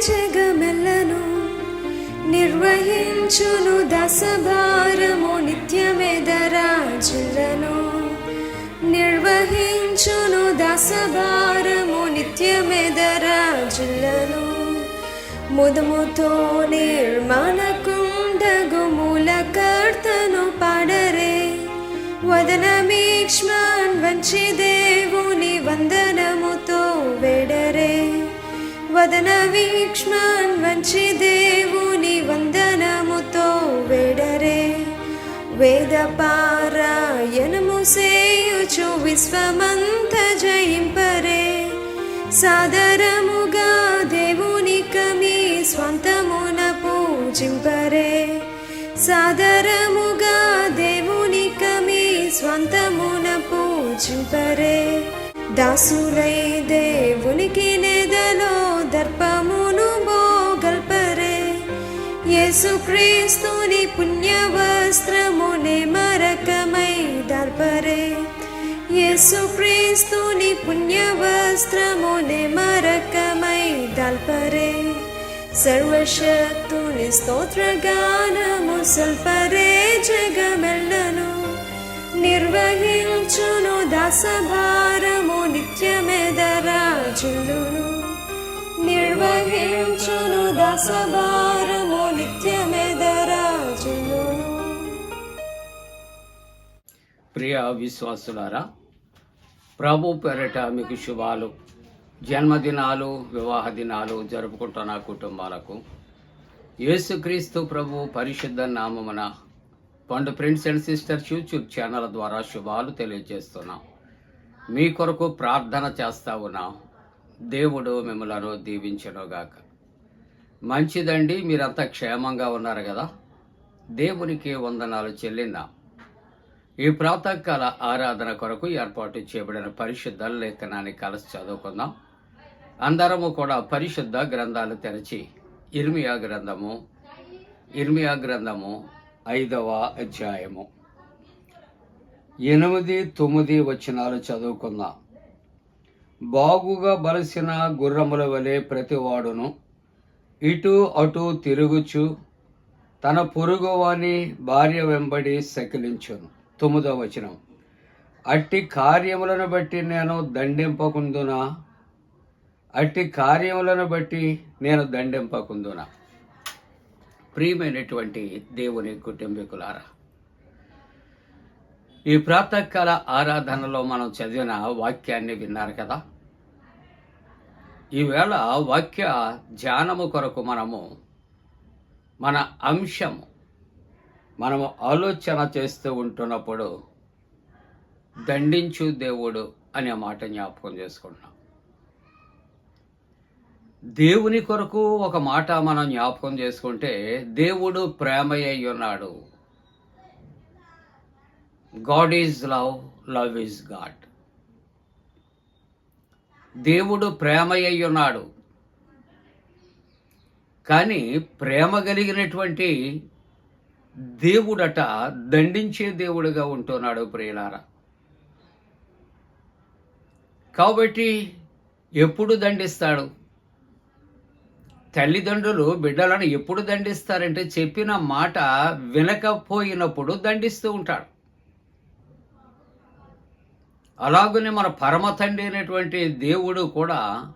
జగమెల్లను నిర్వహించును దశభారము నిత్యమెదరాజులను నిర్వహించును దశభారము నిత్యమెదరాజులను ముదముతో నిర్మాణకుండగు మూలకర్తను పాడరే వదనమీక్ష్మాన్ వంచి దేవుని వందనముతో వెడరే వదన వీక్ష్మాన్ వంచి దేవుని వందనముతో వేడరే. వేద పారాయణము సేయుచు విశ్వమంత జయింపరే. సాదరముగా దేవుని కమి స్వంతమున పూజింపరే. సాదరముగా దేవుని కమి స్వంతమున పూజింపరే. దాసులై దేవునికి దర్పమును బోగల్పరే యేసుక్రీస్తుని పుణ్యవస్త్రమునే మరకమై దర్పరే యేసుక్రీస్తుని పుణ్యవస్త్రమునే మరకమై దల్పరే. సర్వశక్తుని స్తోత్రగానము సల్పరే జగమెల్లను. నిర్వహించును దాసభారము నిత్యమెదరాజులును నిర్వహించును దశభారము నిత్యమెదరాజును ప్రియ విశ్వాసులారా ప్రభు పేరట మీకు శుభాలు జన్మదినాలు వివాహ దినాలు జరుపుకుంటున్న కుటుంబాలకు. యేసుక్రీస్తు ప్రభు పరిశుద్ధ నామమున Pandu friends and sisters YouTube channel ద్వారా శుభాలు తెలియజేస్తున్నాం. మీ కొరకు ప్రార్థన చేస్తా ఉన్నాం. దేవుడు మిమ్మలను దీవించనుగాక. మంచిదండి మీరంతా క్షేమంగా ఉన్నారు కదా? దేవునికి వందనాలు చెల్లిందాం. ఈ ప్రాతకాల ఆరాధన కొరకు ఏర్పాటు చేయబడిన పరిశుద్ధ లేఖనాన్ని కలిసి చదువుకుందాం. అందరము కూడా పరిశుద్ధ గ్రంథాలు తెరచి ఇర్మియా గ్రంథము ఇర్మియా గ్రంథము ఐదవ అధ్యాయము. ఎనిమిది తొమ్మిది వచనాలు చదువుకుందాం. బాగుగా బలసిన గుర్రముల వలె ప్రతివాడును. ఇటు అటు తిరుగుచు తన పొరుగువాని భార్య వెంబడి సకిలించును. తొమ్మిదవ వచనం. అట్టి కార్యములను బట్టి నేను దండింపకుందునా? అట్టి కార్యములను బట్టి నేను దండింపకుందునా? ప్రియమైనటువంటి దేవుని కుటుంబీకులారా ఈ ప్రాతకాల ఆరాధనలో మనం చదివిన వాక్యాన్ని విన్నారు కదా? ఈవేళ వాక్య ధ్యానము కొరకు మనము మన అంశము మనము ఆలోచన చేస్తూ ఉంటున్నప్పుడు దండించు దేవుడు అనే మాట జ్ఞాపకం చేసుకుంటున్నాం. దేవుని కొరకు ఒక మాట మనం జ్ఞాపకం చేసుకుంటే దేవుడు ప్రేమయ్య ఉన్నాడు God is love love is God దేవుడు ప్రేమ అయ్యున్నాడు కానీ ప్రేమ కలిగినటువంటి దేవుడట దండించే దేవుడుగా ఉంటున్నాడు ప్రియులార. కాబట్టి ఎప్పుడు దండిస్తాడు? తల్లిదండ్రులు బిడ్డలను ఎప్పుడు దండిస్తారంటే చెప్పిన మాట వినకపోయినప్పుడు దండిస్తూ ఉంటాడు. అలాగనే మన పరమ తండ్రి అయినటువంటి దేవుడు కూడా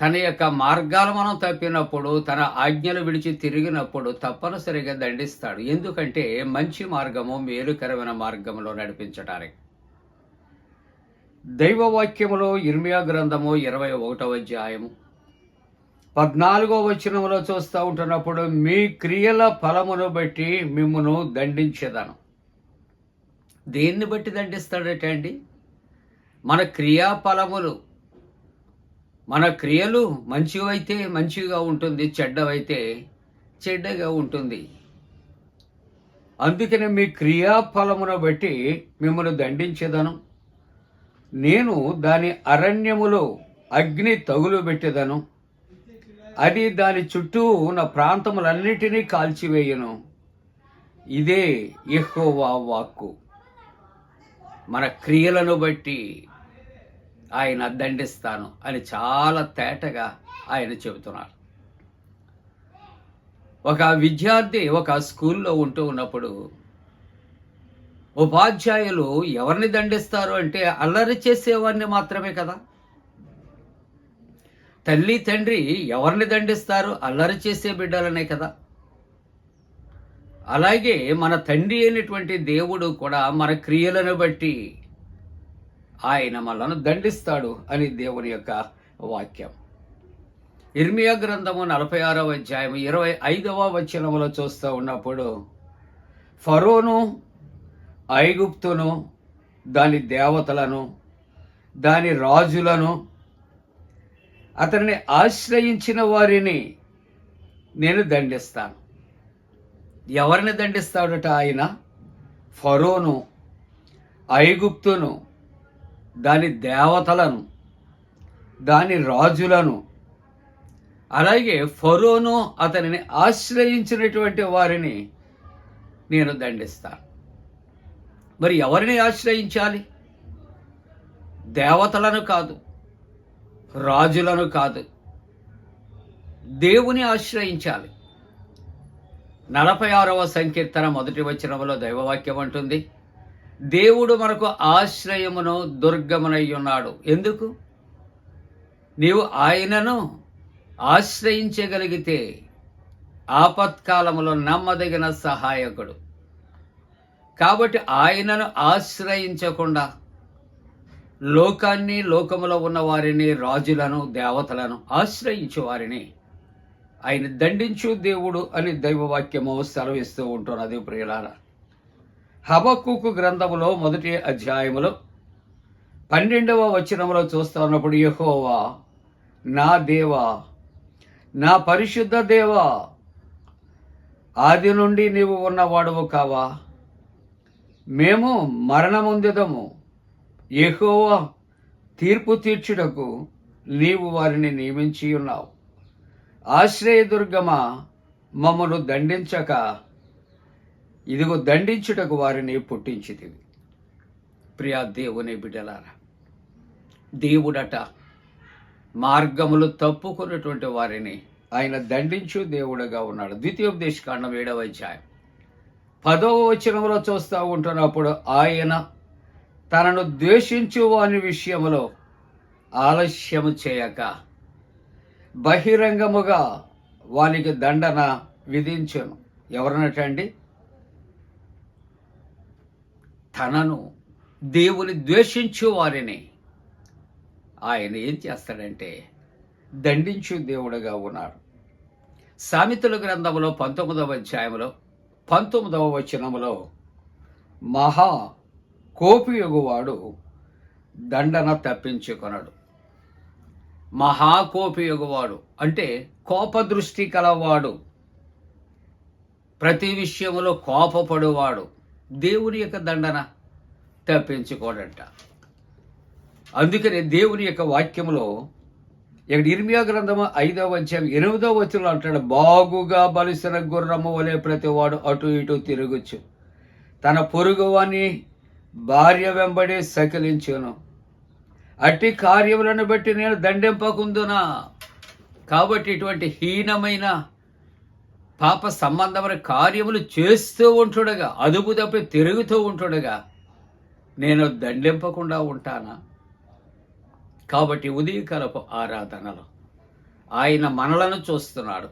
తన యొక్క మార్గాలు మనం తప్పినప్పుడు తన ఆజ్ఞలు విడిచి తిరిగినప్పుడు తప్పనిసరిగా దండిస్తాడు. ఎందుకంటే మంచి మార్గము మేలుకరమైన మార్గంలో నడిపించడానికి దైవవాక్యములో ఇర్మియా గ్రంథము ఇరవై ఒకటవ అధ్యాయము. పద్నాలుగో వచనంలో చూస్తూ ఉంటున్నప్పుడు మీ క్రియల ఫలమును బట్టి మిమ్మను దండించేదను. దేన్ని బట్టి దండిస్తాడట అండి? మన క్రియాఫలములు మన క్రియలు మంచివైతే మంచిగా ఉంటుంది చెడ్డవైతే చెడ్డగా ఉంటుంది. అందుకనే మీ క్రియాఫలమును బట్టి మిమ్మల్ని దండించేదను. నేను దాని అరణ్యములో అగ్ని తగులు పెట్టేదను. అది దాని చుట్టూ ఉన్న ప్రాంతములన్నిటినీ కాల్చివేయను. ఇదే యెహోవా వాక్కు. మన క్రియలను బట్టి ఆయన దండిస్తాను అని చాలా తేటగా ఆయన చెబుతున్నారు ఒక విద్యార్థి ఒక స్కూల్లో ఉంటూ ఉన్నప్పుడు ఉపాధ్యాయులు ఎవరిని దండిస్తారు అంటే అల్లరి చేసేవారిని మాత్రమే కదా. తల్లి తండ్రి ఎవరిని దండిస్తారు? అల్లరి చేసే బిడ్డలనే కదా. అలాగే మన తండ్రి అయినటువంటి దేవుడు కూడా మన క్రియలను బట్టి ఆయన మనను దండిస్తాడు అని దేవుని యొక్క వాక్యం. ఇర్మియా గ్రంథము నలభై ఆరవ అధ్యాయం ఇరవై ఐదవ వచనములో చూస్తూ ఉన్నప్పుడు ఫరోను ఐగుప్తును దాని దేవతలను దాని రాజులను అతన్ని ఆశ్రయించిన వారిని నేను దండిస్తాను. ఎవరిని దండిస్తాడట ఆయన? ఫరోను ఐగుప్తును దాని దేవతలను దాని రాజులను. అలాగే ఫరోను అతనిని ఆశ్రయించినటువంటి వారిని నేను దండిస్తాను. మరి ఎవరిని ఆశ్రయించాలి? దేవతలను కాదు రాజులను కాదు. దేవుని ఆశ్రయించాలి. నలభై ఆరవ సంకీర్తన మొదటి వచనంలో దైవవాక్యం అంటుంది. దేవుడు మనకు ఆశ్రయమును దుర్గమునై ఉన్నాడు ఎందుకు? నీవు ఆయనను ఆశ్రయించగలిగితే ఆపత్కాలములో నమ్మదగిన సహాయకుడు. కాబట్టి ఆయనను ఆశ్రయించకుండా లోకాన్ని లోకములో ఉన్న వారిని రాజులను దేవతలను ఆశ్రయించు వారిని ఆయన దండించు దేవుడు అని దైవవాక్యము సెలవిస్తూ ఉంటున్నది ప్రియులార హబక్కుకు గ్రంథములో మొదటి అధ్యాయములో పన్నెండవ వచనములో చూస్తూ ఉన్నప్పుడు నా దేవా నా పరిశుద్ధ దేవా ఆది నుండి నీవు ఉన్నవాడవు కావా? మేము మరణముందుదము. యహోవా తీర్పు తీర్చుటకు నీవు వారిని నియమించి ఉన్నావు. ఆశ్రయదుర్గమా మమ్మను దండించక ఇదిగో దండించుటకు వారిని పుట్టించితివి. ప్రియా దేవుని బిడ్డలారా దేవుడట మార్గములు తప్పుకున్నటువంటి వారిని ఆయన దండించు దేవుడుగా ఉన్నాడు. ద్వితీయోపదేశకాండం ఏడవ అధ్యాయం. పదవ వచనంలో చూస్తూ ఉంటున్నప్పుడు ఆయన తనను ద్వేషించు వాని విషయంలో ఆలస్యము చేయక బహిరంగముగా వానికి దండన విధించను. ఎవరన్నటండి తనను దేవుని ద్వేషించు వారిని. ఆయన ఏం చేస్తాడంటే దండించు దేవుడుగా ఉన్నాడు సామెతల గ్రంథములో పంతొమ్మిదవ అధ్యాయంలో పంతొమ్మిదవ వచనంలో మహా కోపియగువాడు దండన తప్పించుకొనడు. మహాకోపయోగవాడు. అంటే కోపదృష్టి కలవాడు. ప్రతి విషయంలో కోపపడువాడు. దేవుని యొక్క దండన తప్పించుకోడంట. అందుకనే దేవుని యొక్క వాక్యంలో ఇక్కడ ఇర్మియా గ్రంథము ఐదవ అధ్యాయం ఎనిమిదవ వచనంలో అంటాడు బాగుగా బలిసిన గుర్రము వలె ప్రతివాడు అటు ఇటు తిరగచ్చు తన పొరుగువాని భార్య వెంబడి సకిలించును. అట్టి కార్యములను బట్టి నేను దండింపకుందునా? కాబట్టి ఇటువంటి హీనమైన పాప సంబంధమైన కార్యములు చేస్తూ ఉంటుండగా అదుపు తప్పి తిరుగుతూ ఉంటుండగా నేను దండింపకుండా ఉంటానా? కాబట్టి ఉదయకాలపు ఆరాధనలో. ఆయన మనలను చూస్తున్నాడు.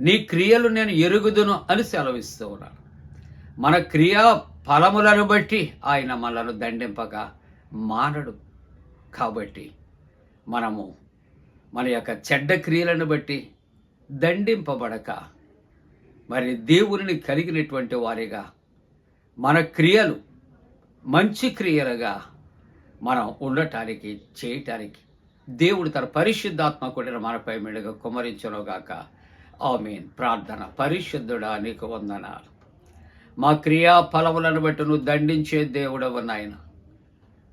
నీ క్రియలు నేను ఎరుగుదును అని సెలవిస్తూ ఉన్నాడు. మన క్రియా ఫలములను బట్టి ఆయన మనలను దండింపక మానడు కాబట్టి మనము మన యొక్క చెడ్డ క్రియలను బట్టి దండింపబడక మరి దేవుని కలిగినటువంటి వారిగా మన క్రియలు మంచి క్రియలుగా మనం ఉండటానికి చేయటానికి దేవుడు తన పరిశుద్ధాత్మ కూడా మనపై మెడుగా కుమరించనుగాక మీన్ ప్రార్థన. పరిశుద్ధుడా నీకు వందనాలు. మా క్రియా ఫలములను బట్టి నువ్వు దండించే దేవుడవు నాయనా?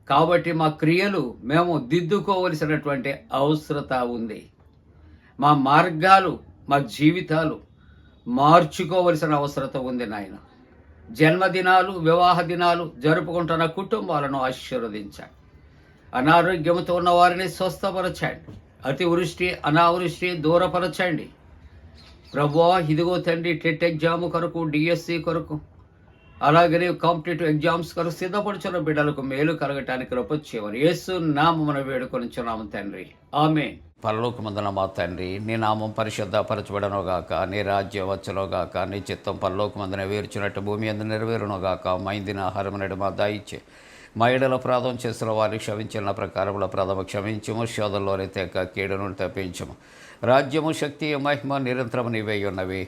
కాబట్టి మా క్రియలు మేము దిద్దుకోవలసినటువంటి అవసరత ఉంది. మా మార్గాలు మా జీవితాలు మార్చుకోవలసిన అవసరత ఉంది నాయన. జన్మదినాలు వివాహ దినాలు జరుపుకుంటున్న కుటుంబాలను ఆశీర్వదించండి. అనారోగ్యంతో ఉన్న వారిని స్వస్థపరచండి. అతివృష్టి అనావృష్టి దూరపరచండి. ప్రభువా ఇదిగో తండ్రి టెట్ ఎగ్జామ్ కొరకు డిఎస్సి కొరకు అలాగనే కాంపిటేటివ్ ఎగ్జామ్స్ కొరకు సిద్ధపడుచున్న బిడ్డలకు మేలు కలగటానికి రొప్పొచ్చేవారు యేసు నామమున వేడుకొనిచున్నాము తండ్రి. ఆమె పరలోకమందున మా తండ్రి నీ నామం పరిశుద్ధపరచబడనుగాక నీ రాజ్యం వచ్చునుగాక నీ చిత్తం పరలోకమందున వేర్చినట్టు భూమి అందు నెరవేరునుగాక మైందిన ఆహారం నడు మా దాయిచ్చే మా ఇడల ప్రాధం చేసిన వారిని క్షమించిన ప్రకారముల ప్రథమ క్షమించము శోధంలోనే తెక కీడును తప్పించము. రాజ్యము శక్తి మహిమ నిరంతరము నీవై ఉన్నవి.